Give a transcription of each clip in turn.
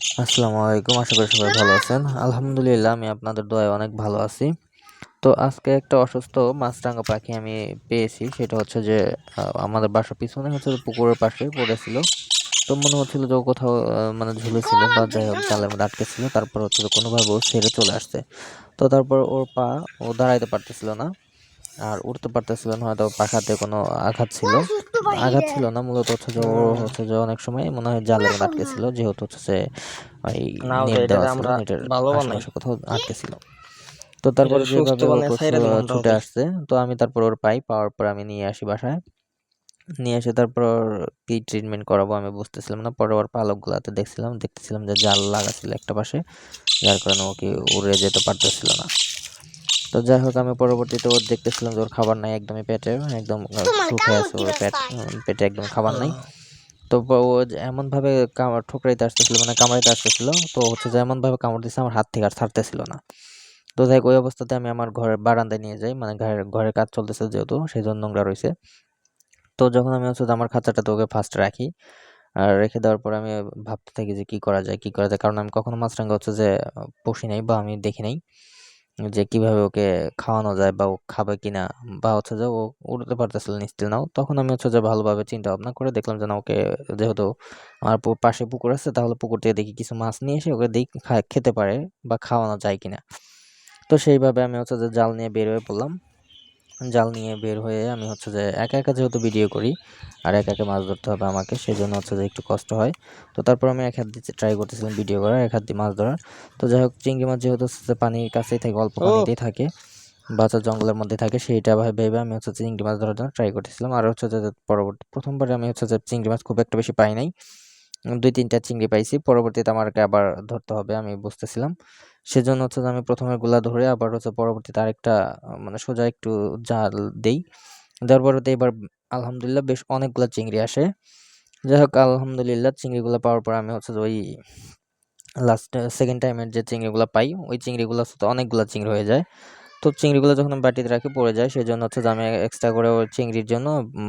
আসসালামু আলাইকুম। আশা করি সবাই ভালো আছেন। আলহামদুলিল্লাহ, আমি আপনাদের দোয়ায় অনেক ভালো আছি। তো আজকে একটা অসুস্থ মাছরাঙা পাখি আমি পেয়েছি। সেটা হচ্ছে যে আমাদের বাসার পিছনে হচ্ছে পুকুরের পাশে পড়েছিল। তো মনে হচ্ছিল যে কোথাও মানে ঝুলেছিল বা যাই হোক জালের মধ্যে আটকে ছিল তারপর হচ্ছে যে কোনোভাবে ও ছেড়ে চলে আসছে। তো তারপর ওর পা, ও দাঁড়াইতে পারতেছিল না। আর উঠতে পারতেছিল না, হয়তো পাখাতে কোনো আঘাত ছিল। আঘাত ছিল না মূলত হচ্ছে যে ও হচ্ছে যে অনেক সময় মনে হয় মধ্যে আটকে ছিল যেহেতু হচ্ছে যে ওই নেট দেওয়া ছিল নেটের আশেপাশে কোথাও আটকে ছিল। তো তারপরে যেভাবে দিলাম ছুটে আসছে তো আমি তারপর ওর পাই পাওয়ার পর আমি নিয়ে আসি বাসায়। নিয়ে এসে তারপর কি ট্রিটমেন্ট করাবো আমি বুঝতেছিলাম না পরে ওর পালকগুলাতে দেখছিলাম দেখতেছিলাম যে জাল লাগা ছিল একটা পাশে যার কারণে ওকে উড়ে যেতে পারতেছিল না। তো যাই হোক আমি পরবর্তীতে ওর দেখতেছিলাম যে ওর খাবার নাই একদমই পেটে একদম আহ, শুকিয়ে আছে ওর পেট পেটে একদম খাবার নাই। তো ও যে এমনভাবে কামড় ঠোকরাইতে আসতেছিল মানে কামড়াইতে আসতেছিল তো হচ্ছে যে এমনভাবে কামড় দিচ্ছে আমার হাত থেকে আর ছাড়তেছিল না। তো দেখ ওই অবস্থাতে আমি আমার ঘরের বারান্দায় নিয়ে যাই মানে ঘরের ঘরের কাজ চলতেছে যেহেতু সেই জন্য নোংরা রয়েছে। তো যখন আমি হচ্ছে যে আমার খাঁচাটাতে ওকে ফার্স্ট রাখি আর রেখে দেওয়ার পর আমি ভাবতে থাকি যে কি করা যায় কি করা যায় কারণ আমি কখনো মাছরাঙ্গা হচ্ছে যে পুষি নাই বা আমি দেখি নাই। যে কীভাবে ওকে খাওয়ানো যায় বা ও খাবে কিনা বা হচ্ছে যে ও উড়তে পারতেছিল নিস্তিল নাও তখন আমি হচ্ছে যে ভালোভাবে চিন্তা ভাবনা করে দেখলাম যে না, ওকে যেহেতু আমার পাশে পুকুর আছে, তাহলে পুকুর থেকে দেখি কিছু মাছ নিয়ে এসে ওকে দেখি খেতে পারে বা খাওয়ানো যায় কিনা। তো সেইভাবে আমি হচ্ছে যে জাল নিয়ে বের হয়ে পড়লাম। জাল নিয়ে বের হয়ে আমি হচ্ছে যে একা একা যেহেতু ভিডিও করি আর একা একা মাছ ধরতে হবে আমাকে সেই জন্য হচ্ছে যে একটু কষ্ট হয়। তো তারপর আমি এক হাত দিয়ে ট্রাই করতেছিলাম ভিডিও করার এক হাত দিয়ে মাছ ধরার। তো যাই হোক চিংড়ি মাছ যেহেতু হচ্ছে পানির কাছেই থাকে অল্প পানিতেই থাকে বাচ্চা জঙ্গলের মধ্যে থাকে সেইটা ভাবে ভেবে আমি হচ্ছে চিংড়ি মাছ ধরার জন্য ট্রাই করতেছিলাম। আর হচ্ছে যে পরবর্তী প্রথমবারে আমি হচ্ছে যে চিংড়ি মাছ খুব একটা বেশি পাই নাই। দুই, তিনটা চিংড়ি পাইছি, পরবর্তীতে আমাকে আবার ধরতে হবে, আমি বুঝতেছিলাম। সেজন্য হচ্ছে আমি প্রথমে গুলা ধরে আবার হচ্ছে পরবর্তীতে আরেকটা মানে সোজা একটু জাল দেই। দেওয়ার পরবর্তী এবার আলহামদুলিল্লাহ বেশ অনেকগুলো চিংড়ি আসে। যাই হোক, আলহামদুলিল্লাহ চিংড়িগুলো পাওয়ার পর আমি হচ্ছে ওই লাস্ট সেকেন্ড টাইমের যে চিংড়িগুলো পাই, ওই চিংড়িগুলো হচ্ছে অনেকগুলো চিংড়ি হয়ে যায়। তো চিংড়িগুলো যখন বাটিতে রাখি পড়ে যায় সেই জন্য হচ্ছে যে আমি এক্সট্রা করে ওই চিংড়ির জন্য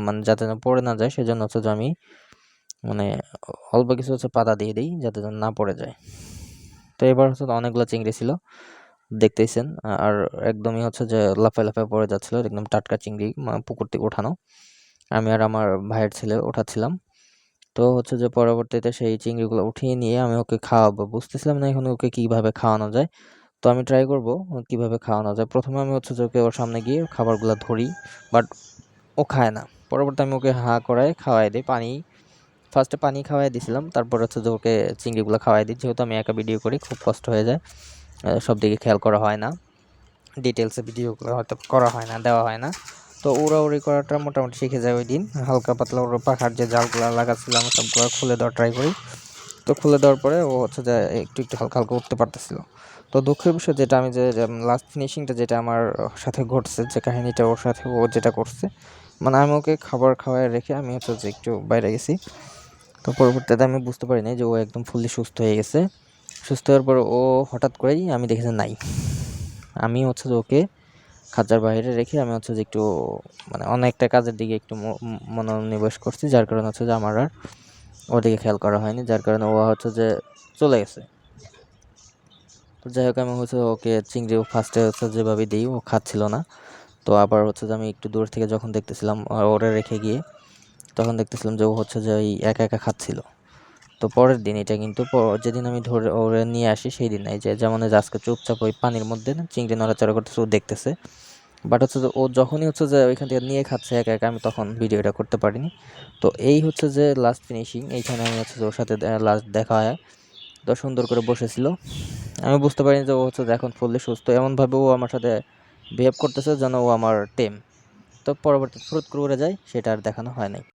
মানে যাতে পড়ে না যায়, সেজন্য হচ্ছে যে আমি মানে অল্প কিছু হচ্ছে পাতা দিয়ে দিই যাতে না পড়ে যায়। তো এবার হচ্ছে অনেকগুলো চিংড়ি ছিল, দেখতেইছেন। আর একদমই হচ্ছে যে লাফায় লাফায় পড়ে যাচ্ছিল, একদম টাটকা চিংড়ি পুকুর থেকে ওঠানো। আমি আর আমার ভাইয়ের ছেলে ওঠাচ্ছিলাম। তো হচ্ছে যে পরবর্তীতে সেই চিংড়িগুলো উঠিয়ে নিয়ে আমি ওকে খাওয়াবো। বুঝতেছিলাম না এখন ওকে কীভাবে খাওয়ানো যায়। তো আমি ট্রাই করব কীভাবে খাওয়ানো যায়। প্রথমে আমি হচ্ছে যে ওকে ওর সামনে গিয়ে খাবারগুলো ধরি বাট ও খায় না। পরবর্তী আমি ওকে হা করায় খাওয়াই দিই, পানি ফার্স্টে পানি খাওয়াই দিয়েছিলাম তারপর হচ্ছে যে ওকে চিংড়িগুলো খাওয়াই দিই। যেহেতু আমি একা ভিডিও করি, খুব কষ্ট হয়ে যায়। সব দিকে খেয়াল করা হয় না। ডিটেলসে ভিডিওগুলো হয়তো করা হয় না, দেওয়া হয় না। তো উড়াউড়ি করাটা মোটামুটি শিখে যায় ওই দিন। হালকা পাতলা ওর পাখার যে জালগুলো লাগাচ্ছিলাম সবগুলো খুলে দেওয়ার ট্রাই করি। তো খুলে দেওয়ার পরে ও হচ্ছে যে একটু একটু হালকা হালকা উঠতে পারতেছিল। তো দুঃখের বিষয় যেটা, আমি যে লাস্ট ফিনিশিংটা যেটা আমার সাথে ঘটছে, যে কাহিনিটা ওর সাথে ও যেটা করছে মানে আমি ওকে খাবার খাওয়ায় রেখে আমি হচ্ছে যে একটু বাইরে গেছি। তো পরবর্তীতে আমি বুঝতে পারিনি যে ও একদম ফুললি সুস্থ হয়ে গেছে। সুস্থ হওয়ার পর ও হঠাৎ করেই আমি দেখেছি নাই। আমি হচ্ছে যে ওকে খাঁচার বাইরে রেখে আমি হচ্ছে যে একটু মানে অনেকটা কাজের দিকে একটু মনোনিবেশ করছি, যার কারণে হচ্ছে যে আমার আর ওদিকে খেয়াল করা হয়নি, যার কারণে ও হচ্ছে যে চলে গেছে। তো যাই হোক, আমি হচ্ছে ওকে চিংড়ি ফার্স্টে হচ্ছে যেভাবে দিই, ও খাচ্ছিল না। তো আবার হচ্ছে যে আমি একটু দূর থেকে যখন দেখতেছিলাম ওরে রেখে গিয়ে তখন দেখতেছিলাম যে ও হচ্ছে যে ওই একা একা খাচ্ছিল। তো পরের দিন এটা কিন্তু যেদিন আমি ধরে ওরে নিয়ে আসি সেই দিন এই যে যেমন আজকে চুপচাপ ওই পানির মধ্যে চিংড়ি নড়াচড়া করতেছে, ও দেখতেছে। বাট হচ্ছে যে ও যখনই হচ্ছে যে ওইখান থেকে নিয়ে খাচ্ছে একা একা, আমি তখন ভিডিওটা করতে পারিনি। তো এই হচ্ছে যে লাস্ট ফিনিশিং এইখানে আমি হচ্ছে যে ওর সাথে লাস্ট দেখা হয়। তো সুন্দর করে বসেছিল। আমি বুঝতে পারিনি যে ও হচ্ছে যে এখন ফুললি সুস্থ। এমনভাবে ও আমার সাথে বিহেভ করতেছে যেন ও আমার টেম তো পরবর্তী ফ্রুত করে যায়, সেটা আর দেখানো হয় নাই।